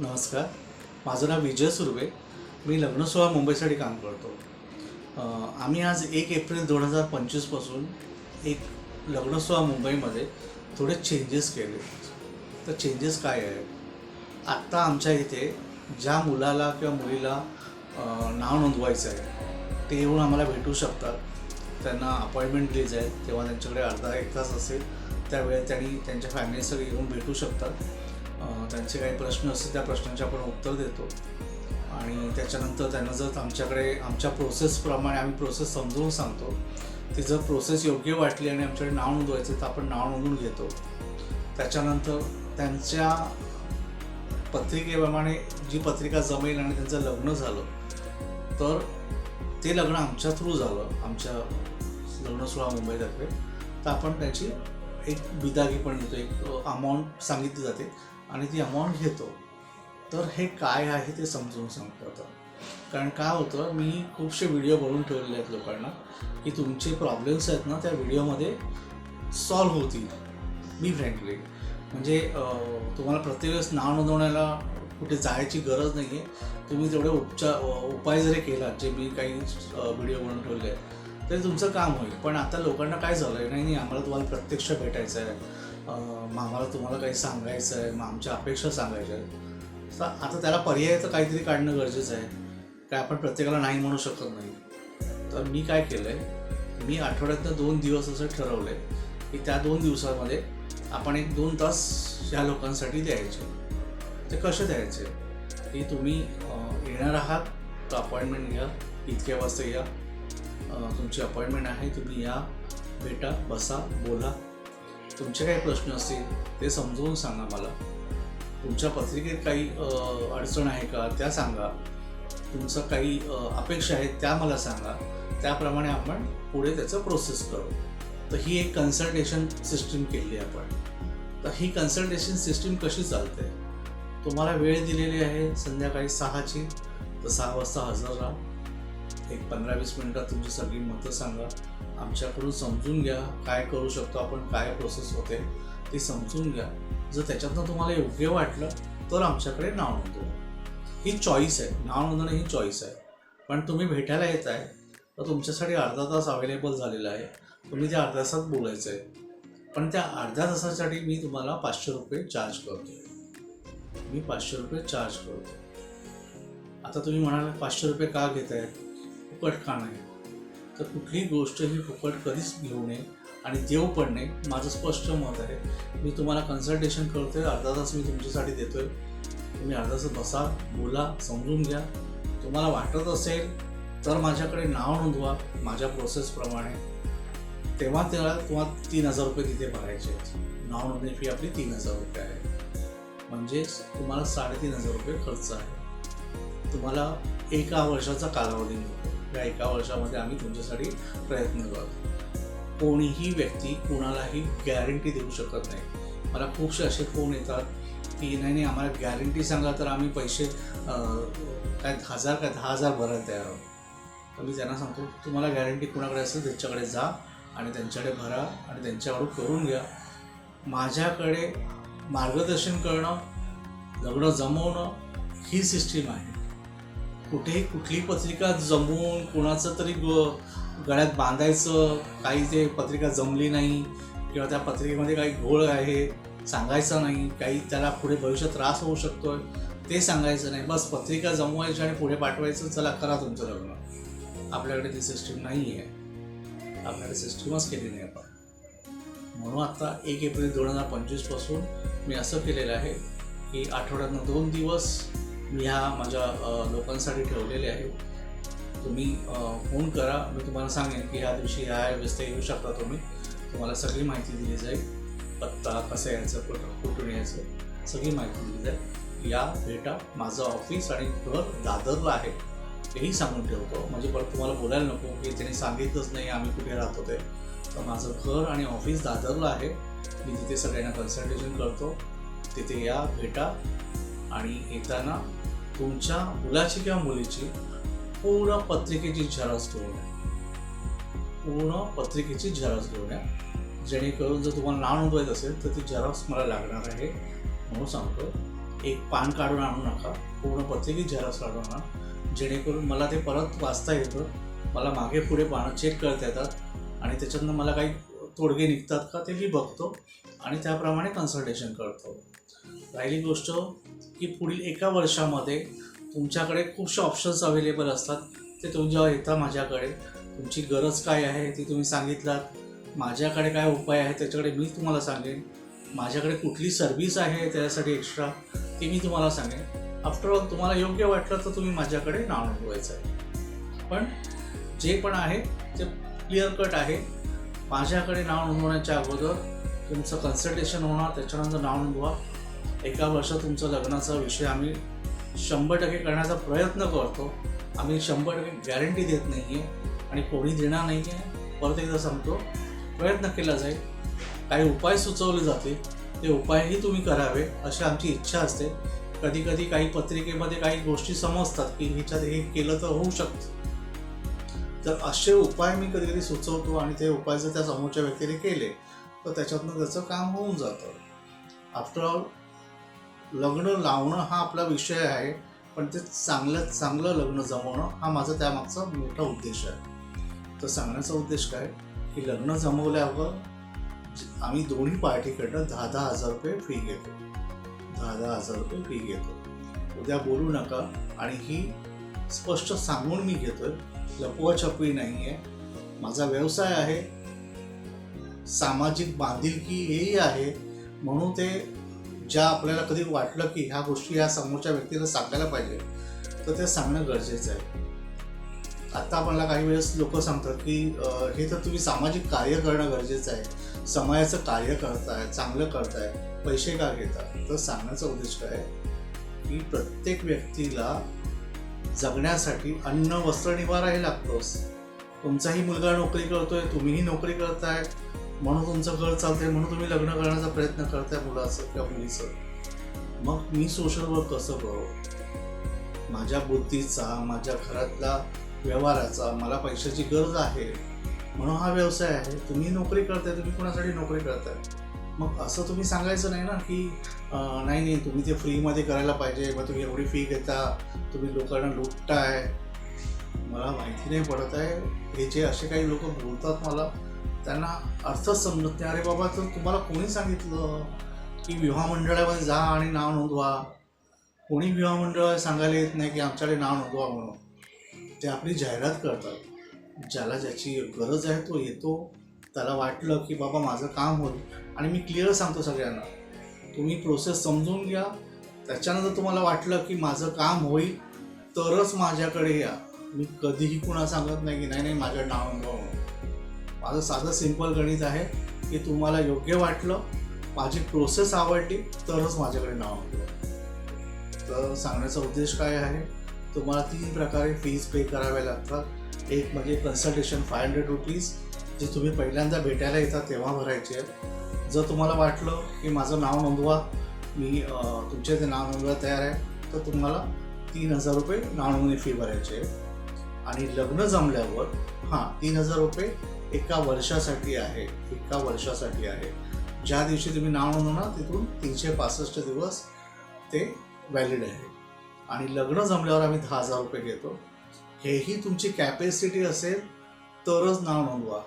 नमस्कार. माझं नाव विजय सुर्वे. मी लग्नसोहळा मुंबईसाठी काम करतो. आम्ही आज एक एप्रिल दोन हजार पंचवीसपासून एक लग्नसोहळा मुंबईमध्ये थोडे चेंजेस केले. तर चेंजेस काय आहे आत्ता आमच्या इथे ज्या मुलाला किंवा मुलीला नाव नोंदवायचं आहे ते येऊन आम्हाला भेटू शकतात. त्यांना अपॉइंटमेंट दिली जाईल. तेव्हा त्यांच्याकडे अर्धा एक तास असेल. त्यावेळेस त्यांनी त्यांच्या फॅमिलीसह येऊन भेटू शकतात. त्यांचे काही प्रश्न असतील त्या प्रश्नांचे आपण उत्तर देतो. आणि त्याच्यानंतर त्यांना जर आमच्याकडे आमच्या प्रोसेसप्रमाणे आम्ही प्रोसेस समजवून सांगतो ती जर प्रोसेस योग्य वाटली आणि आमच्याकडे नाव नोंदवायचं तर आपण नाव नोंदवून घेतो. त्याच्यानंतर त्यांच्या पत्रिकेप्रमाणे जी पत्रिका जमेल आणि त्यांचं लग्न झालं तर ते लग्न आमच्या थ्रू झालं. आमच्या लग्न सोहळा मुंबईतर्फे. तर आपण त्याची एक बिदागी पण घेतो. एक अमाऊंट सांगितली जाते. आणि ती अमाऊंट घेतो तर हे काय आहे ते समजून सांगतो आता. कारण काय होतं मी खूपसे व्हिडिओ बनवून ठेवलेले आहेत लोकांना की तुमचे प्रॉब्लेम्स आहेत ना त्या व्हिडिओमध्ये सॉल्व्ह होतील. मी फ्रँकली म्हणजे तुम्हाला प्रत्येक वेळेस नाव नोंदवण्याला कुठे जायची गरज नाही आहे तुम्ही तेवढे उपचार उपाय जरी केला जे मी काही व्हिडिओ बनवून ठेवले आहेत तरी तुमचं काम होईल. पण आता लोकांना काय झालं आहे नाही नाही आम्हाला तुम्हाला प्रत्यक्ष भेटायचं आहे मामाला मग आम्हाला तुम्हाला काही सांगायचं आहे मग आमच्या अपेक्षा सांगायच्या आहेत. तर आता त्याला पर्याय तर काहीतरी काढणं गरजेचं आहे. काय आपण प्रत्येकाला नाही म्हणू शकत नाही. तर मी काय केलं आहे मी आठवड्यातनं दोन दिवस असं ठरवलं आहे की त्या दोन दिवसामध्ये आपण एक दोन तास ह्या लोकांसाठी द्यायचे. ते कसे द्यायचे? की तुम्ही येणार आहात तर अपॉइंटमेंट घ्या इतक्या वाजता या. तुमची अपॉइंटमेंट आहे तुम्ही या भेटा बसा बोला. तुमचे काही प्रश्न असतील ते समजवून सांगा मला. तुमच्या पत्रिकेत काही अडचण आहे का त्या सांगा. तुमचं काही अपेक्षा आहेत त्या मला सांगा. त्याप्रमाणे आपण पुढे त्याचं प्रोसेस करू. तर ही एक कन्सल्टेशन सिस्टीम केली आहे आपण. तर ही कन्सल्टेशन सिस्टीम कशी चालते? तुम्हाला वेळ दिलेली आहे संध्याकाळी सहाची तर सहा वाजता हजर राहा. एक पंधरा वीस मिनटात तुमची सगळी मतं सांगा. आमच्याकडून समजून घ्या काय करू शकतो आपण काय प्रोसेस होते ती समजून घ्या. जर त्याच्यातनं तुम्हाला योग्य वाटलं तर आमच्याकडे नाव नोंदवा. ही चॉईस आहे. नाव नोंदणं ही चॉईस आहे. पण तुम्ही भेटायला येत आहे तर तुमच्यासाठी अर्धा तास अवेलेबल झालेला आहे. तुम्ही त्या अर्ध्या तासात बोलायचं आहे. पण त्या अर्ध्या तासासाठी मी तुम्हाला पाचशे रुपये चार्ज करतो मी पाचशे रुपये चार्ज करतो आता तुम्ही म्हणाल पाचशे रुपये का घेत आहेत फुकट का नाही? तर कुठलीही गोष्ट ही फुकट कधीच घेऊ नये आणि देऊ पण नाही माझं स्पष्ट मत आहे. मी तुम्हाला कन्सल्टेशन करतोय. अर्धा तास मी तुमच्यासाठी देतोय. तुम्ही अर्धा तास बसा बोला समजून घ्या. तुम्हाला वाटत असेल तर माझ्याकडे नाव नोंदवा माझ्या प्रोसेसप्रमाणे तेव्हा त्याला तुम्हाला तीन हजार रुपये तिथे भरायचे आहेत. नाव नोंदणी फी आपली तीन हजार रुपये आहे. म्हणजेच तुम्हाला साडेतीन हजार रुपये खर्च आहे. तुम्हाला एका वर्षाचा कालावधी मिळतो. या एका वर्षामध्ये आम्ही तुमच्यासाठी प्रयत्न करतो. कोणीही व्यक्ती कुणालाही गॅरंटी देऊ शकत नाही. मला खूपसे असे फोन येतात की नाही नाही आम्हाला गॅरंटी सांगा तर आम्ही पैसे काय हजार काय दहा हजार भरायला तयार आहोत. तर मी त्यांना सांगतो तुम्हाला गॅरंटी कुणाकडे असेल त्यांच्याकडे जा आणि त्यांच्याकडे भरा आणि त्यांच्याकडून करून घ्या. माझ्याकडे मार्गदर्शन करणं लग्न जमवणं ही सिस्टीम आहे. कुठेही कुठली पत्रिका जमवून कोणाचं तरी ग गळ्यात बांधायचं काही ते पत्रिका जमली नाही किंवा त्या पत्रिकेमध्ये काही घोळ आहे सांगायचं नाही काही त्याला पुढे भविष्यात त्रास होऊ शकतो ते सांगायचं नाही. बस पत्रिका जमवायची आणि पुढे पाठवायचं चला करा तुमचं लग्न. आपल्याकडे ती सिस्टीम नाही आहे आपल्याकडे सिस्टीमच केली नाही आपण. म्हणून आता एक एप्रिल दोन हजार पंचवीसपासून मी असं केलेलं आहे की आठवड्यातनं दोन दिवस मी ह्या माझ्या लोकांसाठी ठेवलेले आहे. तुम्ही फोन करा. मी तुम्हाला सांगेन की ह्या दिवशी ह्या व्यस्त येऊ शकता तुम्ही. तुम्हाला सगळी माहिती दिली जाईल. पत्ता कसं यायचं कुठं कुठून यायचं सगळी माहिती दिली जाईल. या भेटा माझं ऑफिस आणि घर दादरला आहे. तेही सांगून ठेवतो. म्हणजे परत तुम्हाला बोलायला नको की त्यांनी सांगितलंच नाही आम्ही कुठे राहतो ते. तर माझं घर आणि ऑफिस दादरला आहे. मी तिथे सगळ्यांना कन्सल्टेशन करतो. तिथे या भेटा आणि येताना तुमच्या मुलाची किंवा मुलीची पूर्ण पत्रिकेची झेरॉक्स घेऊन पूर्ण पत्रिकेची झेरॉक्स घेऊन जेणेकरून जर तुम्हाला नाव नोंदवायचं असेल तर ती झेरॉक्स मला लागणार आहे म्हणून सांगतो. एक पान काढून आणू नका. पूर्ण पत्रिकेत झेरॉक्स काढून आणा. जेणेकरून मला ते परत वाचता येतं. मला मागे पुढे पानं चेक करता येतात. आणि त्याच्यातनं मला काही तोडगे निघतात का ते मी बघतो. आणि त्याप्रमाणे कन्सल्टेशन करतो. राहिली गोष्ट. की पुढील एका वर्षामध्ये तुमच्याकडे खूपसे ऑप्शन्स अवेलेबल असतात. ते तुम्ही जेव्हा येता माझ्याकडे तुमची गरज काय आहे ती तुम्ही सांगितलात. माझ्याकडे काय उपाय आहे त्याच्याकडे मी तुम्हाला सांगेन. माझ्याकडे कुठली सर्व्हिस आहे त्याच्यासाठी एक्स्ट्रा ती मी तुम्हाला सांगेन. आफ्टरऑल तुम्हाला योग्य वाटलं तर तुम्ही माझ्याकडे नाव नोंदवायचं आहे. पण जे पण आहे ते क्लिअर कट आहे. माझ्याकडे नाव नोंदवण्याच्या अगोदर तुमचं कन्सल्टेशन होणार त्याच्यानंतर नाव नोंदवा. एका वर्षात तुमचं लग्नाचा विषय आम्ही शंभर टक्के करण्याचा प्रयत्न करतो. आम्ही शंभर टक्के गॅरंटी देत नाही आहे आणि कोणी देणार नाही आहे परत एकदा सांगतो प्रयत्न केला जाईल. काही उपाय सुचवले जातील. ते उपायही तुम्ही करावे अशी आमची इच्छा असते. कधी कधी काही पत्रिकेमध्ये काही गोष्टी समजतात की ह्याच्यात हे केलं तर होऊ शकतं. तर असे उपाय मी कधी कधी सुचवतो आणि ते उपाय जर त्या समोरच्या व्यक्तीने केले तर त्याच्यातनं त्याचं काम होऊन जातं. आफ्टर ऑल लग्न लावणं हा आपला विषय आहे पण ते चांगलं चांगलं लग्न जमवणं हा माझा त्यामागचा मोठा उद्देश आहे. तर सांगण्याचा उद्देश काय? की लग्न जमवल्यावर आम्ही दोन्ही पार्टीकडनं दहा दहा हजार रुपये फी घेतो. दहा दहा हजार रुपये फी घेतो. उद्या बोलू नका आणि ही स्पष्ट सांगून मी घेतोय लपवाछपवी नाही आहे माझा व्यवसाय आहे. सामाजिक बांधिलकी हेही आहे. म्हणून ते ज्या आपल्याला कधी वाटलं की ह्या गोष्टी ह्या समोरच्या व्यक्तीला सांगायला पाहिजे तर ते सांगणं गरजेचं आहे. आता आपल्याला काही वेळेस लोक सांगतात की हे तर तुम्ही सामाजिक कार्य करणं गरजेचं आहे. समाजाचं कार्य करताय चांगलं करताय पैसे का घेता तर सांगण्याचा उद्देश काय? आहे की प्रत्येक व्यक्तीला जगण्यासाठी अन्न वस्त्र निवारा हे लागतोच. तुमचाही मुलगा नोकरी करतोय तुम्हीही नोकरी करताय. म्हणून तुमचं घर चालतंय म्हणून तुम्ही लग्न करण्याचा प्रयत्न करताय मुलाचं किंवा मुलीचं. मग मी सोशल वर्क कसं करू? माझ्या बुद्धीचा माझ्या घरातला व्यवहाराचा मला पैशाची गरज आहे म्हणून हा व्यवसाय आहे. तुम्ही नोकरी करताय तुम्ही कोणासाठी नोकरी करताय? मग असं तुम्ही सांगायचं नाही ना की नाही नाही तुम्ही ते फ्रीमध्ये करायला पाहिजे मग तुम्ही एवढी फी घेता तुम्ही लोकांना लुटताय. मला माहिती नाही पडत आहे. हे जे असे काही लोक बोलतात मला त्यांना अर्थच समजत नाही. अरे बाबा तर तुम्हाला कोणी सांगितलं की विवाह मंडळामध्ये जा आणि नाव नोंदवा? कोणी विवाह मंडळ सांगायला येत नाही की आमच्याकडे नाव नोंदवा म्हणून? ते आपली जाहिरात करतात. ज्याला ज्याची गरज आहे तो येतो. त्याला वाटलं की बाबा माझं काम होईल. आणि मी क्लिअर सांगतो सगळ्यांना. तुम्ही प्रोसेस समजून घ्या. त्याच्यानंतर तुम्हाला वाटलं की माझं काम होईल तरच माझ्याकडे या. मी कधीही कुणा सांगत नाही की नाही नाही माझ्या नाव नोंदवा म्हणून. माझं साधं सिंपल गणित आहे की तुम्हाला योग्य वाटलं माझी प्रोसेस आवडली तरच माझ्याकडे नाव नोंदवा तर सांगण्याचा उद्देश काय आहे? तुम्हाला तीन प्रकारे फीज पे कराव्या लागतात. एक म्हणजे कन्सल्टेशन फाय हंड्रेड रुपीज जे तुम्ही पहिल्यांदा भेटायला येतात तेव्हा भरायचे आहेत. जर तुम्हाला वाटलं की माझं नाव नोंदवा मी तुमच्या इथे नाव नोंदवायला तयार आहे तर तुम्हाला तीन हजार रुपये नाव नोंदणी फी भरायची आहे. आणि लग्न जमल्यावर हां तीन हजार रुपये एका वर्षासाठी आहे एका वर्षासाठी आहे. ज्या दिवशी तुम्ही नाव नोंदवणार तिथून तीनशे पासष्ट दिवस ते व्हॅलिड आहे. आणि लग्न जमल्यावर आम्ही दहा हजार रुपये घेतो. हेही तुमची कॅपॅसिटी असेल तरच नाव नोंदवा.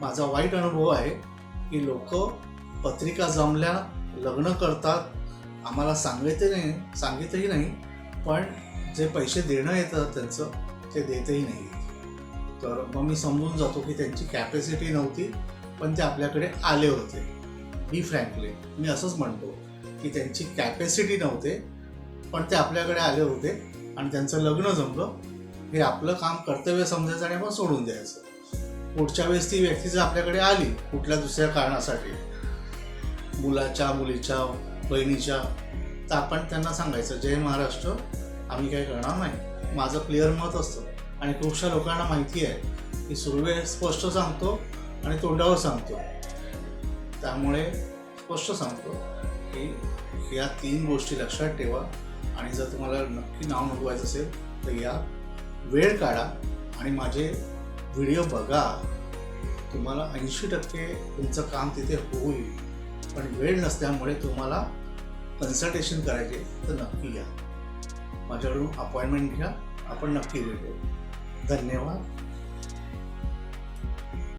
माझा वाईट अनुभव आहे की लोक पत्रिका जमल्या लग्न करतात. आम्हाला सांगायचं नाही सांगितही नाही पण जे पैसे देणं येतं त्यांचं ते देतही नाही. तर मग मी समजून जातो की त्यांची कॅपॅसिटी नव्हती पण ते आपल्याकडे आले होते. मी फ्रँकली मी असंच म्हणतो की त्यांची कॅपॅसिटी नव्हते पण ते आपल्याकडे आले होते आणि त्यांचं लग्न जमलं. हे आपलं काम कर्तव्य समजायचं आणि आपण सोडून द्यायचं. पुढच्या वेळेस ती व्यक्ती जर आपल्याकडे आली कुठल्या दुसऱ्या कारणासाठी मुलाच्या मुलीच्या बहिणीच्या तर आपण त्यांना सांगायचं जय महाराष्ट्र आम्ही काही करणार नाही. माझं क्लिअर मत असतं. आणि खूपशा लोकांना माहिती आहे. की सुर्वे स्पष्ट सांगतो आणि तोंडावर सांगतो. त्यामुळे स्पष्ट सांगतो की या तीन गोष्टी लक्षात ठेवा. आणि जर तुम्हाला नक्की नाव नोंदवायचं असेल तर या वेळ काढा आणि माझे व्हिडिओ बघा. तुम्हाला ऐंशी टक्के तुमचं काम तिथे होईल. पण वेळ नसल्यामुळे तुम्हाला कन्सल्टेशन करायचे तर नक्की या. माझ्याकडून अपॉइंटमेंट घ्या. आपण नक्की भेटू. धन्यवाद.